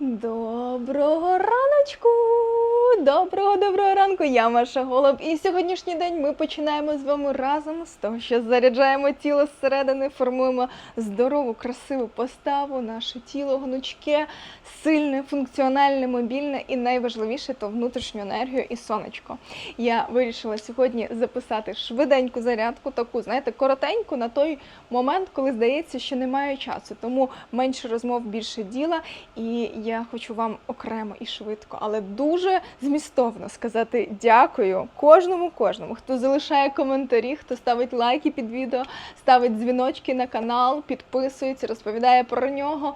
Доброго раночку! Доброго доброго ранку! Я Маша Голуб. І сьогоднішній день ми починаємо з вами разом з того, що заряджаємо тіло зсередини, формуємо здорову, красиву поставу, наше тіло гнучке, сильне, функціональне, мобільне і найважливіше то внутрішню енергію і сонечко. Я вирішила сьогодні записати швиденьку зарядку, таку, знаєте, коротеньку на той момент, коли здається, що немає часу. Тому менше розмов, більше діла. І я хочу вам окремо і швидко, але дуже змістовно сказати дякую кожному, кожному, хто залишає коментарі, хто ставить лайки під відео, ставить дзвіночки на канал, підписується, розповідає про нього.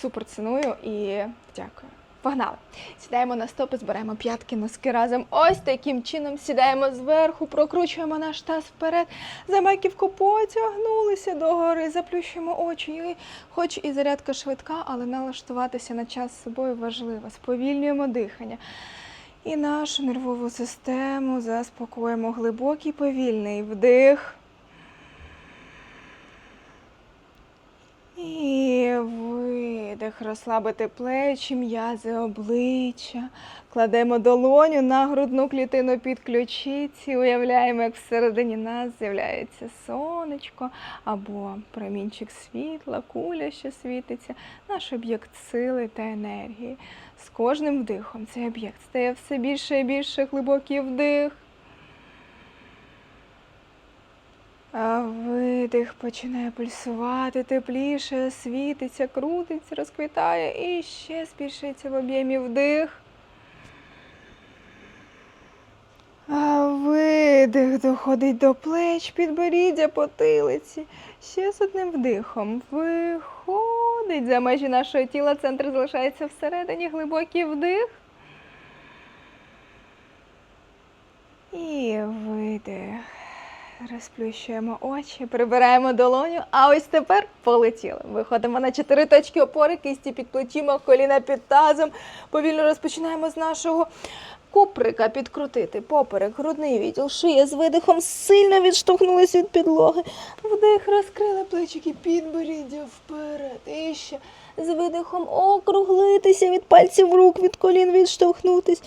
Супер ціную і дякую. Погнали! Сідаємо на стопи, збираємо п'ятки, носки разом. Ось таким чином сідаємо зверху, прокручуємо наш таз вперед, за маківку потягнулися догори, заплющуємо очі. І хоч і зарядка швидка, але налаштуватися на час з собою важливо. Сповільнюємо дихання. І нашу нервову систему заспокоїмо глибокий повільний вдих. І видих, розслабити плечі, м'язи обличчя. Кладемо долоню на грудну клітину під ключиці. Уявляємо, як всередині нас з'являється сонечко або промінчик світла, куля, що світиться, наш об'єкт сили та енергії. З кожним вдихом цей об'єкт стає все більше і більше глибокий вдих. А видих починає пульсувати тепліше, світиться, крутиться, розквітає і ще збільшується в об'ємі вдих. Видих доходить до плеч, підборіддя, потилиці. Ще з одним вдихом. Виходить за межі нашого тіла, центр залишається всередині, глибокий вдих. І видих. Розплющуємо очі, прибираємо долоню. А ось тепер полетіли. Виходимо на чотири точки опори, кисті під плечима, коліна під тазом. Повільно розпочинаємо з нашого куприка підкрутити. Поперек, грудний відділ, шия з видихом сильно відштовхнулись від підлоги. Вдих, розкрили плечики, підборіддя вперед. І ще з видихом округлитися від пальців рук, від колін відштовхнутись.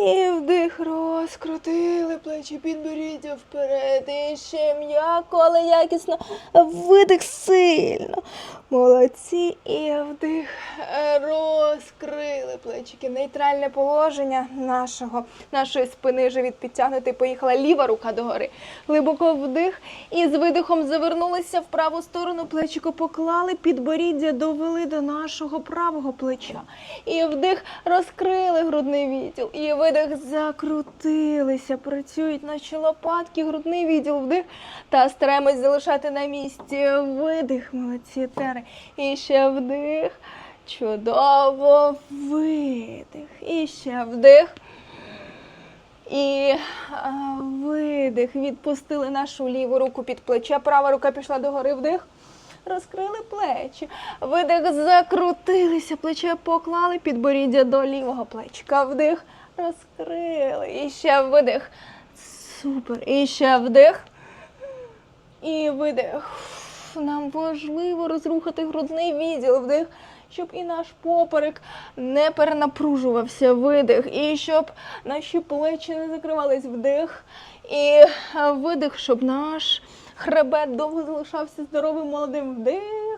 І вдих розкрутили плечі, підборіддя вперед. І ще м'яко, але якісно. Видих сильно. Молодці. І вдих розкрили плечики. Нейтральне положення нашого, нашої спини. Живіт підтягнутий. Поїхала ліва рука догори. Глибоко вдих. І з видихом завернулися в праву сторону. Плечико поклали, підборіддя довели до нашого правого плеча. І вдих розкрили грудний відділ. І видих закрутилися. Працюють наші лопатки, грудний відділ, вдих. Та стараємось залишати на місці. Видих, молодці тери. І ще вдих. Чудово. Видих. І ще вдих. І видих. Відпустили нашу ліву руку під плече. Права рука пішла догори. Вдих. Розкрили плечі. Видих, закрутилися, плече поклали, підборіддя до лівого плечика. Вдих, розкрили. І ще видих. Супер. І ще вдих. І видих. Нам важливо розрухати грудний відділ. Вдих, щоб і наш поперек не перенапружувався. Видих. І щоб наші плечі не закривались. Вдих. І е, видих, щоб наш хребет довго залишався здоровим молодим вдих.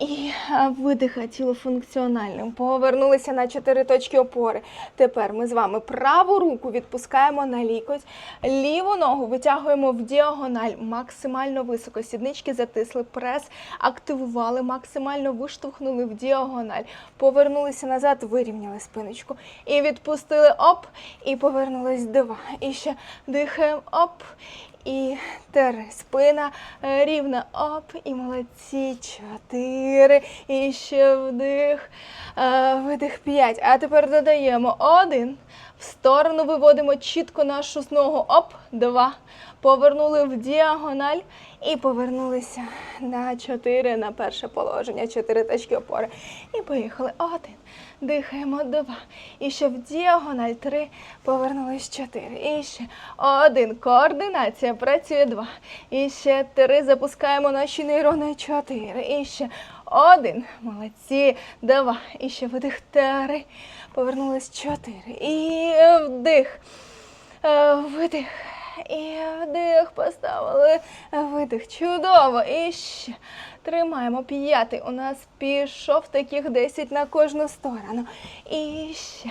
І е, видих, тіло функціональним. Повернулися на чотири точки опори. Тепер ми з вами праву руку відпускаємо на лікоть, ліву ногу витягуємо в діагональ максимально високо. Сіднички затисли, прес активували, максимально виштовхнули в діагональ. Повернулися назад, вирівняли спиночку. І відпустили оп, і повернулись два. І ще дихаємо оп. І три. Спина е, рівна. Оп. І молодці. Чотири. І ще вдих. Е, Видих п'ять. А тепер додаємо один. В сторону виводимо чітко нашу ногу. Оп. Два. Повернули в діагональ. І повернулися на чотири на перше положення. Чотири точки опори. І поїхали. Один. Дихаємо два. І ще в діагональ три. Повернулись чотири. І ще один. Координація. Працює два. І ще три. Запускаємо наші нейрони. Чотири. І ще Один. Молодці. Два. І ще видих. Три. Повернулись. Чотири. І вдих. Е, Видих. І вдих. Поставили. Видих. Чудово. І ще. Тримаємо. П'ятий. У нас пішов таких 10 на кожну сторону. І ще.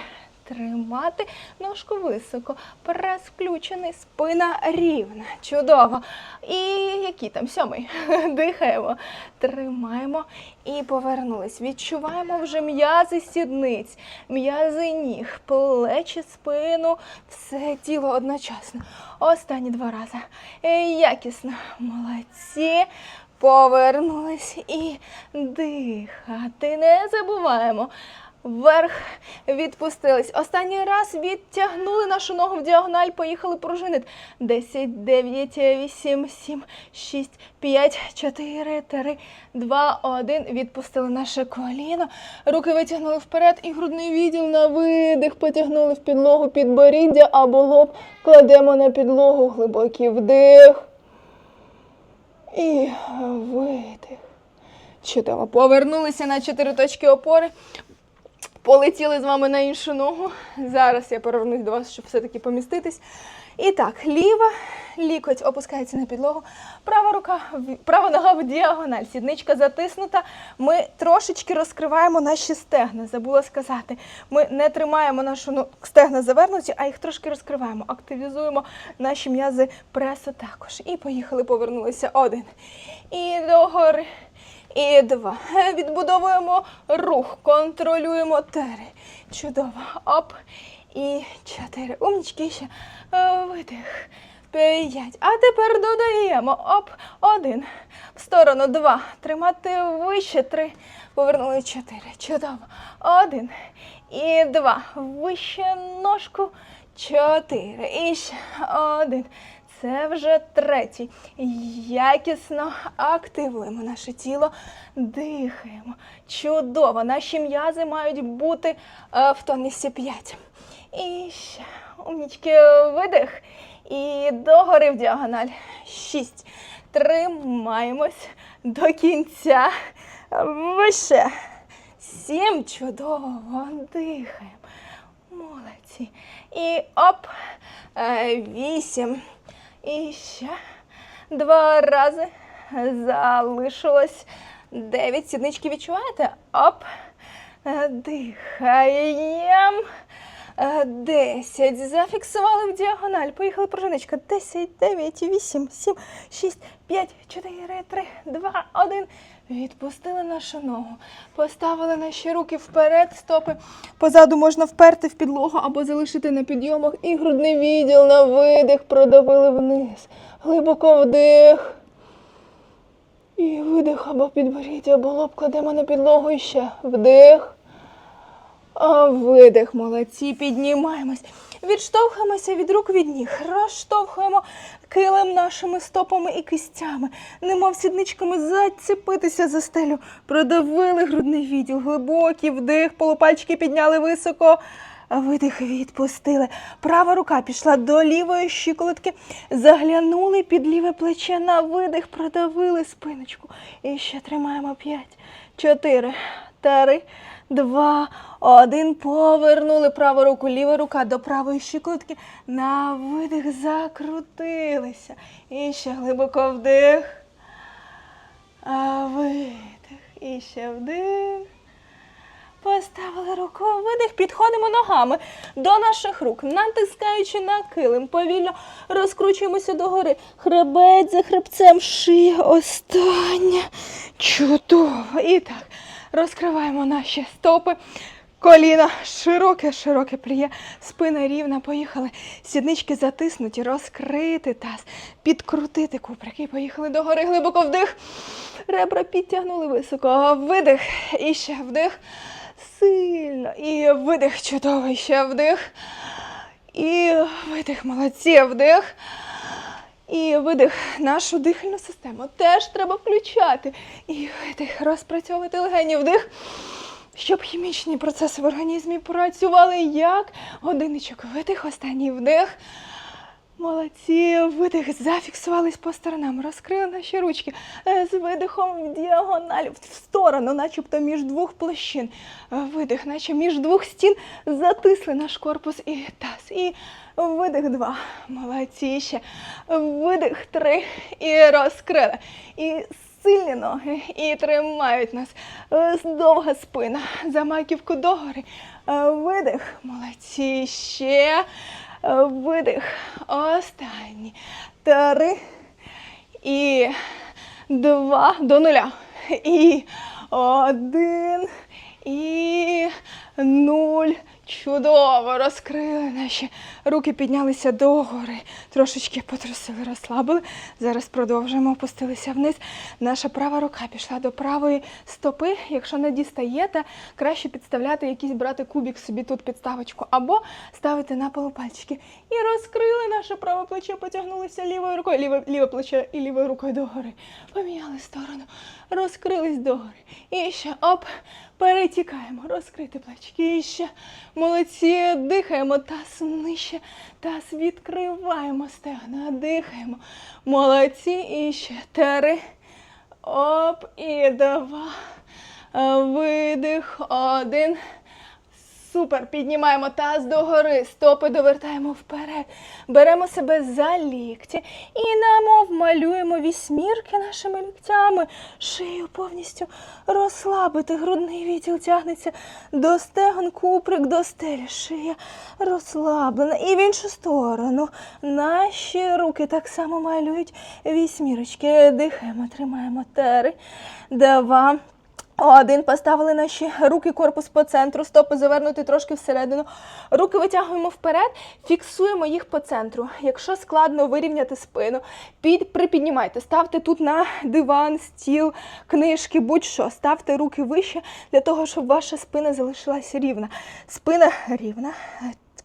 Тримати ножку високо, прес включений, спина рівна. Чудово. І який там сьомий? Дихаємо, тримаємо і повернулись. Відчуваємо вже м'язи сідниць, м'язи ніг, плечі, спину, все тіло одночасно. Останні два рази. Е, Якісно. Молодці. Повернулись і дихати. Не забуваємо. Вверх відпустились. Останній раз відтягнули нашу ногу в діагональ, поїхали пружинити. 10, 9, 8, 7, 6, 5, 4, 3, 2, 1. Відпустили наше коліно. Руки витягнули вперед і грудний відділ на видих. Потягнули в підлогу підборіддя або лоб. Кладемо на підлогу глибокий вдих. І видих. Чудово. Повернулися на чотири точки опори. Полетіли з вами на іншу ногу. Зараз я повернусь до вас, щоб все-таки поміститись. І так, ліва, лікоть опускається на підлогу, права рука, права нога в діагональ, сідничка затиснута. Ми трошечки розкриваємо наші стегна. Забула сказати. Ми не тримаємо нашу ну, стегна завернуті, а їх трошки розкриваємо. Активізуємо наші м'язи пресу також. І поїхали, повернулися. Один. І догори. І два. Відбудовуємо рух, контролюємо тери. Чудово. Оп. І чотири. Умнічки ще. Е, Видих. П'ять. А тепер додаємо. Оп. Один. В сторону. Два. Тримати вище. Три. Повернули чотири. Чудово. Один. І два. Вище ножку. Чотири. І ще один. Це вже третій. Якісно активуємо наше тіло, дихаємо. Чудово. Наші м'язи мають бути е, в тонусі 5. І ще умнічки видих. І догори в діагональ. 6. Тримаємось до кінця. Вище. Сім. Чудово. Дихаємо. Молодці. І оп. Е, Вісім. І ще два рази. Залишилось дев'ять. Сіднички відчуваєте? Оп. Дихаємо. Десять. Зафіксували в діагональ. Поїхали пружиночка. Десять, дев'ять, вісім, сім, шість, п'ять, чотири, три, два, один. Відпустили нашу ногу. Поставили наші руки вперед, стопи. Позаду можна вперти в підлогу або залишити на підйомах. І грудний відділ на видих продавили вниз. Глибоко вдих. І видих або підборіддя, або лоб кладемо на підлогу і ще вдих. А видих, молодці, піднімаємось. Відштовхуємося від рук від ніг, розштовхуємо килим нашими стопами і кистями, немов сідничками зацепитися за стелю. Продавили грудний відділ, глибокий вдих, полупальчики підняли високо. Видих відпустили. Права рука пішла до лівої щиколотки, заглянули під ліве плече на видих, продавили спиночку. І ще тримаємо п'ять, чотири, три, два, один. Повернули праву руку, ліва рука до правої щиколотки. На видих закрутилися. І ще глибоко вдих. А видих. І ще вдих. Поставили руку, видих, підходимо ногами до наших рук, натискаючи на килим, повільно розкручуємося догори. Хребець за хребцем, шия остання. Чудово. І так, розкриваємо наші стопи. Коліна широке, широке пліє, спина рівна, поїхали. Сіднички затиснуті, розкрити таз, підкрутити куприки. Поїхали догори, глибоко вдих. Ребра підтягнули високо. Видих. І ще вдих. Сильно. І видих. Чудово. Ще вдих. І видих. Молодці. Вдих. І видих. Нашу дихальну систему теж треба включати. І видих. Розпрацьовувати легені. Вдих. Щоб хімічні процеси в організмі працювали як годинничок. Видих, останній вдих. Молодці, видих, зафіксувались по сторонам, розкрили наші ручки Е, з видихом в діагональ, в сторону, начебто між двох площин. Видих, наче між двох стін затисли наш корпус і таз. І видих два. Молодці ще. Видих три. І розкрили. І сильні ноги і тримають нас. Е, Довга спина, за маківку догори. Е, Видих. Молодці. Ще. Е, Видих. Останній. Три. І два до нуля. І один. І нуль. Чудово розкрили наші руки, піднялися догори, трошечки потрусили, розслабили. Зараз продовжуємо, опустилися вниз. Наша права рука пішла до правої стопи. Якщо не дістаєте, краще підставляти якийсь брати кубик собі тут підставочку, або ставити на полу пальчики. І розкрили наше праве плече, потягнулися лівою рукою, ліве, ліве плече і лівою рукою догори. Поміняли сторону, розкрились догори. І ще оп. Перетікаємо, розкрити плечки. І ще молодці, дихаємо, таз нижче, таз відкриваємо стегна, дихаємо. Молодці, і ще три. Оп, і два. Видих, один. Супер, піднімаємо таз догори, стопи довертаємо вперед. Беремо себе за лікті і намов малюємо вісьмірки нашими ліктями. Шию повністю розслабити. Грудний відділ тягнеться до стегон, куприк до стелі. Шия розслаблена. І в іншу сторону. Наші руки так само малюють вісьмірочки. Дихаємо, тримаємо. Три, два. Один поставили наші руки, корпус по центру, стопи завернути трошки всередину. Руки витягуємо вперед, фіксуємо їх по центру. Якщо складно вирівняти спину, під, припіднімайте, ставте тут на диван, стіл, книжки, будь-що. Ставте руки вище для того, щоб ваша спина залишилася рівна. Спина рівна.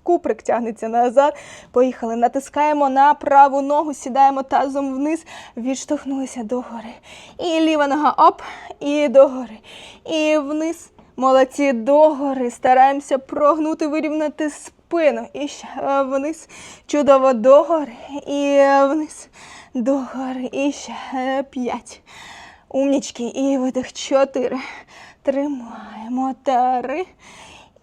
Куприк тягнеться назад. Поїхали. Натискаємо на праву ногу, сідаємо тазом вниз, відштовхнулися догори. І ліва нога оп, і догори. І вниз. Молодці догори. Стараємося прогнути, вирівняти спину. І ще е, вниз. Чудово догори. І е, вниз. Догори. І ще е, п'ять. Умнічки. І видих. Чотири. Тримаємо. Три.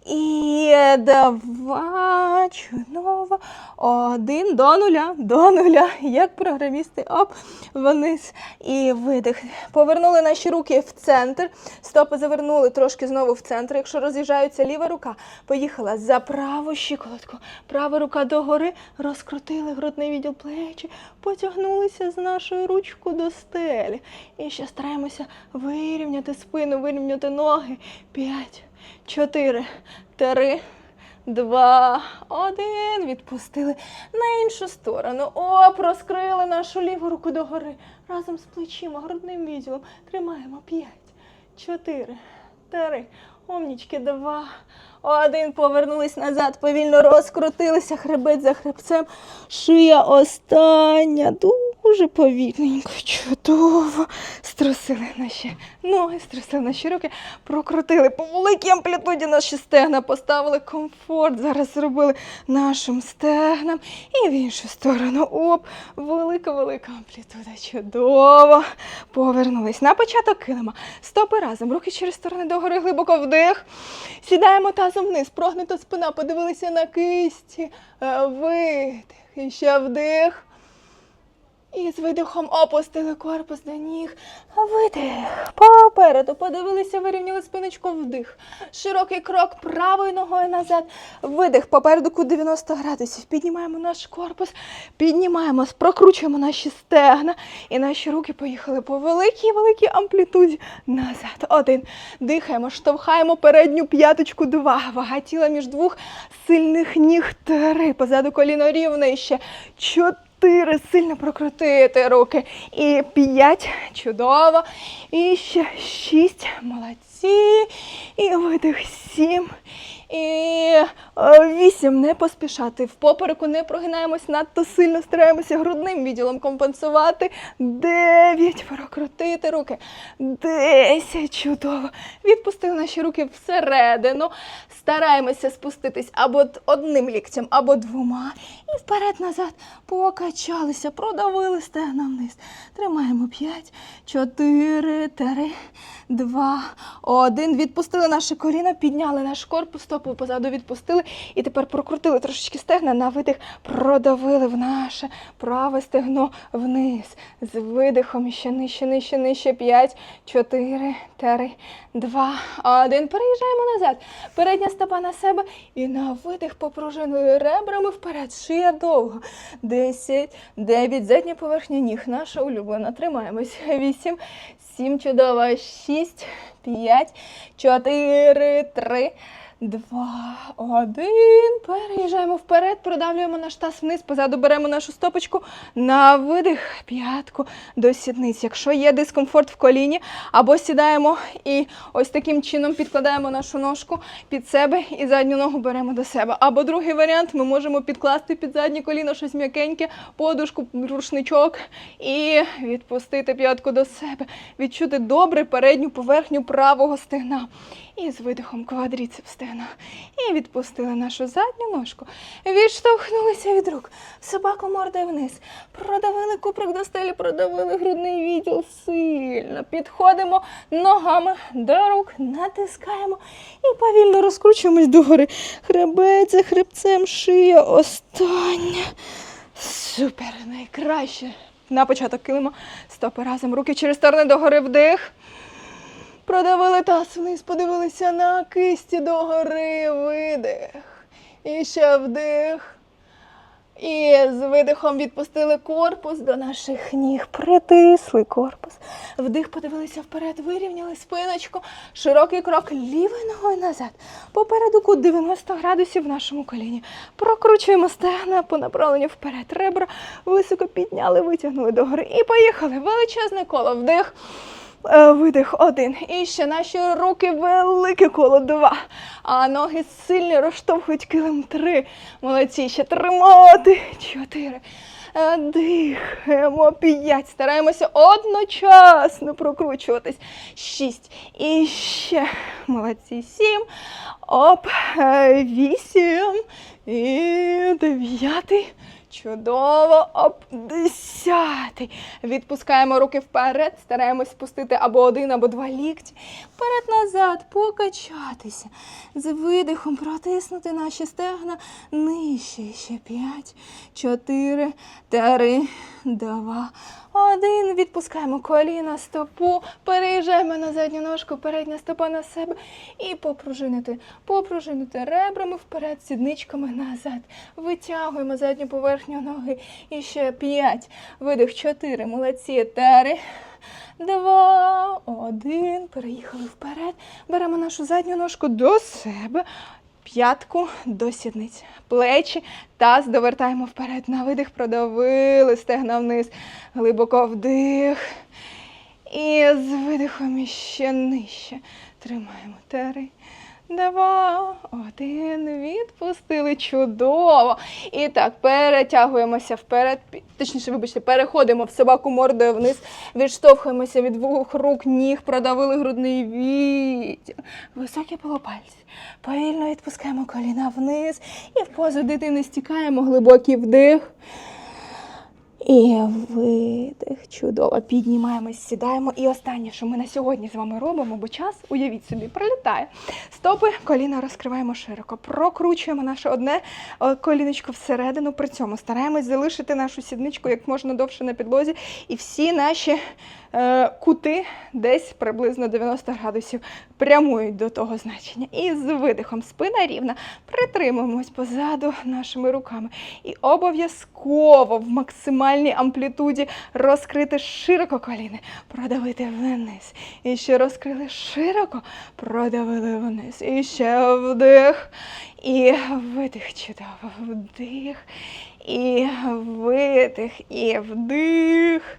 І два, чудово. Один до нуля, до нуля, як програмісти, оп, вниз. І видих. Повернули наші руки в центр. Стопи завернули трошки знову в центр. Якщо роз'їжджається ліва рука, поїхала за праву щиколотку. Права рука догори, розкрутили грудний відділ плечі, потягнулися з нашою ручкою до стелі. І ще стараємося вирівняти спину, вирівняти ноги. П'ять. Чотири, три, два, один. Відпустили на іншу сторону. Оп, розкрили нашу ліву руку догори. Разом з плечима, грудним відділом. Тримаємо. П'ять, чотири, три. Умнічки, два. Один. Повернулись назад, повільно розкрутилися, хребет за хребцем. Шия остання. Дуже повільненько, чудово. Струсили наші ноги, струсили наші руки, прокрутили по великій амплітуді наші стегна, поставили комфорт. Зараз зробили нашим стегнам. І в іншу сторону. Оп, велика-велика амплітуда. Чудово. Повернулись. На початок килима. Стопи разом. Руки через сторони догори, глибоко вдих. Сідаємо тазом вниз. Прогнута спина. Подивилися на кисті. Е, Видих. І ще вдих. І з видихом опустили корпус до ніг. Видих. Попереду подивилися, вирівняли спиночку вдих. Широкий крок правою ногою назад. Видих. Попереду кут 90 градусів. Піднімаємо наш корпус, піднімаємо, прокручуємо наші стегна. І наші руки поїхали по великій великій амплітуді назад. Один. Дихаємо, штовхаємо передню п'яточку. Два. Вага тіла між двох сильних ніг. Три. Позаду коліно рівне. Ще чотири. Чотири, сильно прокрутити руки. І п'ять, чудово. І ще шість, молодці. І видих, сім. І е, вісім. Не поспішати. В попереку не прогинаємось надто сильно, стараємося грудним відділом компенсувати. Дев'ять. Прокрутити руки. Десять. Чудово. Відпустили наші руки всередину. Стараємося спуститись або одним ліктем, або двома. І вперед-назад. Покачалися, продавили стегна вниз. Тримаємо п'ять, чотири, три, два, один. Відпустили наше коліно, підняли наш корпус, стопу позаду відпустили. І тепер прокрутили трошечки стегна на видих, продавили в наше праве стегно вниз. З видихом ще нижче, нижче, нижче. П'ять, чотири, три, два, один. Переїжджаємо назад. Передня стопа на себе і на видих попружинили ребрами вперед. Шия довго. Десять, дев'ять. Задня поверхня ніг. Наша улюблена. Тримаємось. Вісім, сім, чудово. Шість, п'ять, чотири, три. Два, один. Переїжджаємо вперед, продавлюємо наш таз вниз, позаду беремо нашу стопочку на видих, п'ятку до сідниць. Якщо є дискомфорт в коліні, або сідаємо і ось таким чином підкладаємо нашу ножку під себе і задню ногу беремо до себе. Або другий варіант, ми можемо підкласти під заднє коліно щось м'якеньке, подушку, рушничок і відпустити п'ятку до себе. Відчути добре передню поверхню правого стегна. І з видихом квадріцеп стегна. І відпустили нашу задню ножку. Відштовхнулися від рук. Собаку мордою вниз. Продавили куприк до стелі, продавили грудний відділ сильно. Підходимо ногами до рук, натискаємо і повільно розкручуємось догори. Хребець за хребцем, шия остання. Супер, найкраще. На початок килимо. Стопи разом. Руки через сторони догори вдих. Продавили таз вниз, подивилися на кисті догори, видих. І ще вдих. І з видихом відпустили корпус до наших ніг, притисли корпус. Вдих, подивилися вперед, вирівняли спиночку, широкий крок лівою ногою назад. Попереду кут 90 градусів в нашому коліні. Прокручуємо стегна по направленню вперед. Ребра високо підняли, витягнули догори. І поїхали. Величезне коло. Вдих. Е, Видих один. І ще наші руки велике коло два. А ноги сильно розштовхують килим три. Молодці. Ще тримати. Чотири. Е, Дихаємо. П'ять. Стараємося одночасно прокручуватись. Шість. І ще. Молодці. Сім. Оп. Е, Вісім. І дев'ятий. Чудово, оп, десятий. Відпускаємо руки вперед, стараємось спустити або один, або два лікті. Вперед-назад, покачатися. З видихом протиснути наші стегна нижче. Ще п'ять, чотири, три, два, один. Відпускаємо коліна, стопу, переїжджаємо на задню ножку, передня стопа на себе і попружинити. Попружинити ребрами вперед, сідничками назад. Витягуємо задню поверхню ноги. І ще п'ять. Видих, чотири. Молодці. Три. Два, один. Переїхали вперед. Беремо нашу задню ножку до себе. П'ятку до сідниць. Плечі, таз довертаємо вперед. На видих продавили стегна вниз. Глибоко вдих. І з видихом іще нижче. Тримаємо. Три. Два, один, відпустили. Чудово. І так, перетягуємося вперед. Точніше, вибачте, переходимо в собаку мордою вниз, відштовхуємося від двох рук, ніг, продавили грудний відділ. Високі полопальці. Повільно відпускаємо коліна вниз і в позу дитини стікаємо глибокий вдих. І видих. Чудово. Піднімаємось, сідаємо. І останнє, що ми на сьогодні з вами робимо, бо час, уявіть собі, пролітає. Стопи, коліна розкриваємо широко. Прокручуємо наше одне е, коліночко всередину. При цьому стараємось залишити нашу сідничку як можна довше на підлозі. І всі наші е, кути десь приблизно 90 градусів прямують до того значення. І з видихом спина рівна. Притримуємось позаду нашими руками. І обов'язково в максимальній амплітуді розкрити широко коліни, продавити вниз. І ще розкрили широко, продавили вниз. І ще вдих. І видих чудово. Вдих. І видих, і вдих.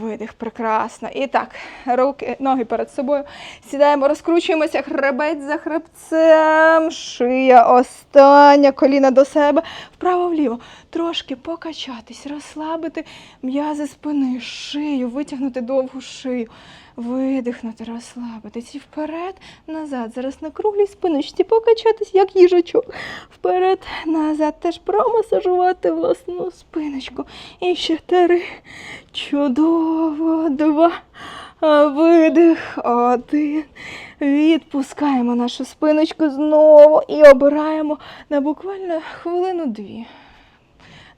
Видих, прекрасно. І так, руки, ноги перед собою. Сідаємо, розкручуємося, хребець за хребцем, шия остання, коліна до себе, вправо-вліво. Трошки покачатись, розслабити м'язи спини, шию, витягнути довгу шию. Видихнути, розслабитись і вперед, назад. Зараз на круглій спиночці покачатись, як їжачок. Вперед, назад. Теж промасажувати власну спиночку. І ще три. Чудово. Два. Видих. Один. Відпускаємо нашу спиночку знову і обираємо на буквально хвилину-дві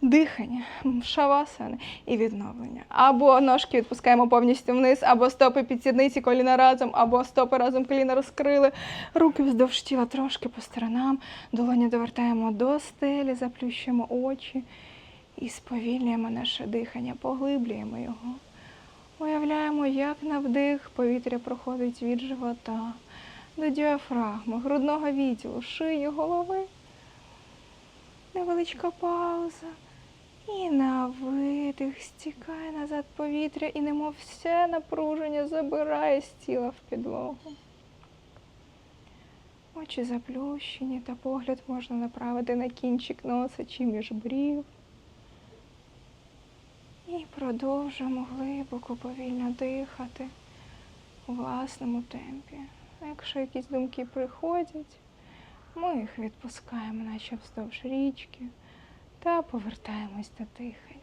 дихання, шавасани і відновлення. Або ножки відпускаємо повністю вниз, або стопи під сідниці, коліна разом, або стопи разом коліна розкрили. Руки вздовж тіла трошки по сторонам. Долоні довертаємо до стелі, заплющуємо очі і сповільнюємо наше дихання, поглиблюємо його. Уявляємо, як на вдих повітря проходить від живота до діафрагми, грудного відділу, шиї, голови. Невеличка пауза. І на видих стікає назад повітря, і немов все напруження забирає з тіла в підлогу. Очі заплющені, та погляд можна направити на кінчик носа чи між брів. І продовжуємо глибоко, повільно дихати у власному темпі. Якщо якісь думки приходять, ми їх відпускаємо, наче вздовж річки, та повертаємось до дихання.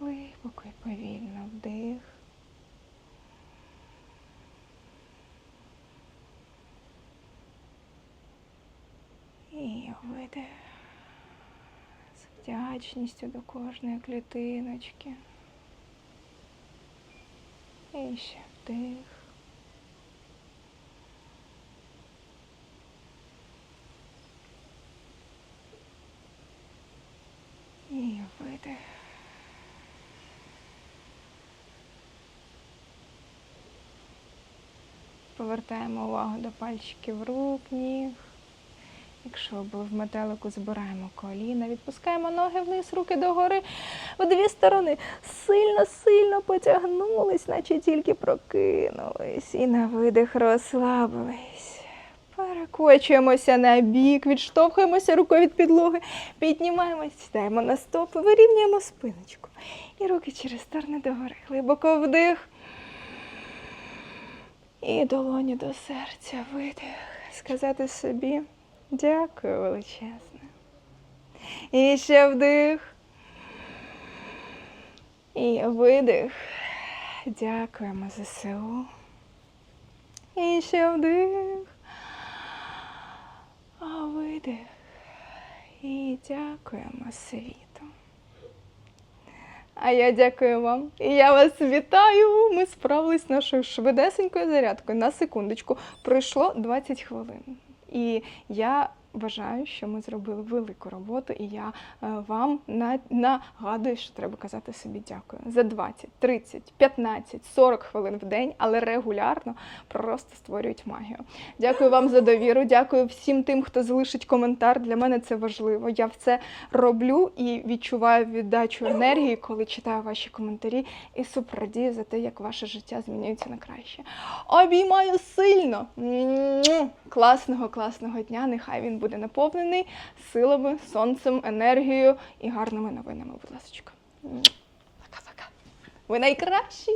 Глибоко і повільно вдих. І видих з вдячністю до кожної клітиночки. І ще вдих. І. Повертаємо увагу до пальчиків рук, ніг. Якщо ви були в метелику, збираємо коліна, відпускаємо ноги вниз, руки догори в дві сторони. Сильно-сильно потягнулись, наче тільки прокинулись. І на видих розслабились. Перекочуємося на бік, відштовхуємося рукою від підлоги, піднімаємось, сідаємо на стопи, вирівнюємо спиночку. І руки через сторони догори. Глибоко вдих. І долоні до серця видих. Сказати собі дякую величезне. І ще вдих. І видих. Дякуємо ЗСУ. І ще вдих. А видих. І дякуємо світу. А я дякую вам. І я вас вітаю. Ми справились з нашою швидесенькою зарядкою. На секундочку. Пройшло 20 хвилин. І я вважаю, що ми зробили велику роботу, і я е, вам нагадую, що треба казати собі дякую за 20, 30, 15, 40 хвилин в день, але регулярно просто створюють магію. Дякую вам за довіру. Дякую всім тим, хто залишить коментар. Для мене це важливо. Я це роблю і відчуваю віддачу енергії, коли читаю ваші коментарі, і супер радію за те, як ваше життя змінюється на краще. Обіймаю сильно. Класного, класного дня. Нехай він буде наповнений силами, сонцем, енергією і гарними новинами. Будь ласка. Пока-пока. Ви найкращі.